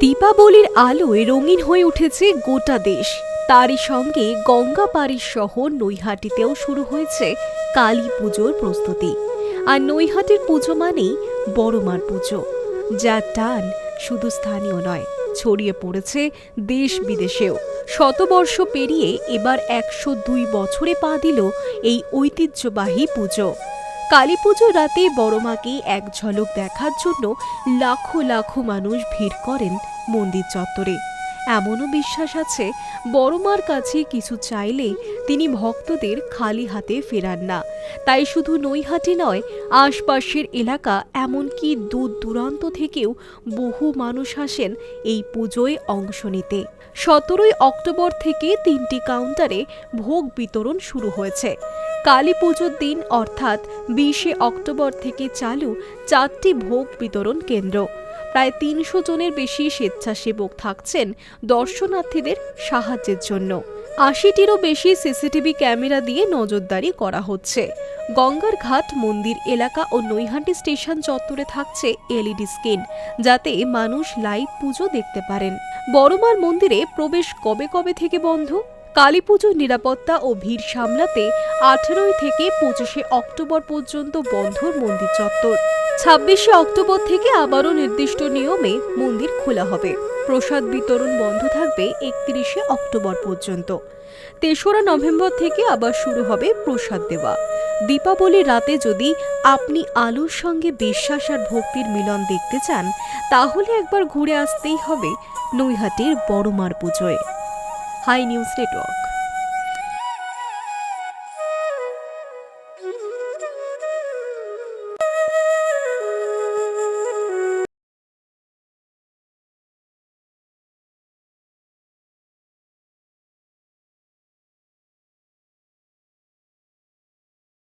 দীপাবলির আলোয় রঙিন হয়ে উঠেছে গোটা দেশ। তারই সঙ্গে গঙ্গা পাড়ির শহর নৈহাটিতেও শুরু হয়েছে কালী পুজোর প্রস্তুতি। আর নৈহাটির পুজো মানেই বড়মার পুজো। যার টান শুধু স্থানীয় নয়, ছড়িয়ে পড়েছে দেশ বিদেশেও। শতবর্ষ পেরিয়ে এবার একশো দুই বছরে পা দিল এই ঐতিহ্যবাহী পুজো। কালী পুজোর রাতে বড় মাকে এক ঝলক দেখার জন্য লাখো লাখো মানুষ ভিড় করেন মন্দির চত্বরে। এমনও বিশ্বাস আছে, বড়মার কাছে কিছু চাইলে তিনি ভক্তদের খালি হাতে ফেরান না। তাই শুধু নৈহাটি নয়, আশপাশের এলাকা এমনকি দূর দূরান্ত থেকেও বহু মানুষ আসেন এই পুজোয় অংশ নিতে। সতেরোই অক্টোবর থেকে তিনটি কাউন্টারে ভোগ বিতরণ শুরু হয়েছে। কালী পুজোর দিন, অর্থাৎ বিশে অক্টোবর থেকে চালু চারটি ভোগ বিতরণ কেন্দ্র। প্রায় তিনশো জনের বেশি স্বেচ্ছাসেবক থাকছেন দর্শনার্থীদের সাহায্যের জন্য। আশিটিরও বেশি সিসিটিভি ক্যামেরা দিয়ে নজরদারি করা হচ্ছে। গঙ্গার ঘাট, মন্দির এলাকা ও নৈহাটি স্টেশন চত্বরে থাকছে এলইডি স্ক্রিন, যাতে মানুষ লাইভ পুজো দেখতে পারেন। বড়মার মন্দিরে প্রবেশ কবে কবে থেকে বন্ধ? কালী পুজোর নিরাপত্তা ও ভিড় সামলাতে আঠেরোই থেকে পঁচিশে অক্টোবর পর্যন্ত বন্ধ মন্দির চত্বর। ছাব্বিশে অক্টোবর থেকে আবারও নির্দিষ্ট নিয়মে মন্দির খোলা হবে। প্রসাদ বিতরণ বন্ধ থাকবে একত্রিশে অক্টোবর পর্যন্ত। তেসরা নভেম্বর থেকে আবার শুরু হবে প্রসাদ দেওয়া। দীপাবলির রাতে যদি আপনি আলোর সঙ্গে বিশ্বাস আর ভক্তির মিলন দেখতে চান, তাহলে একবার ঘুরে আসতেই হবে নৈহাটির বড়মার পুজোয়। High news network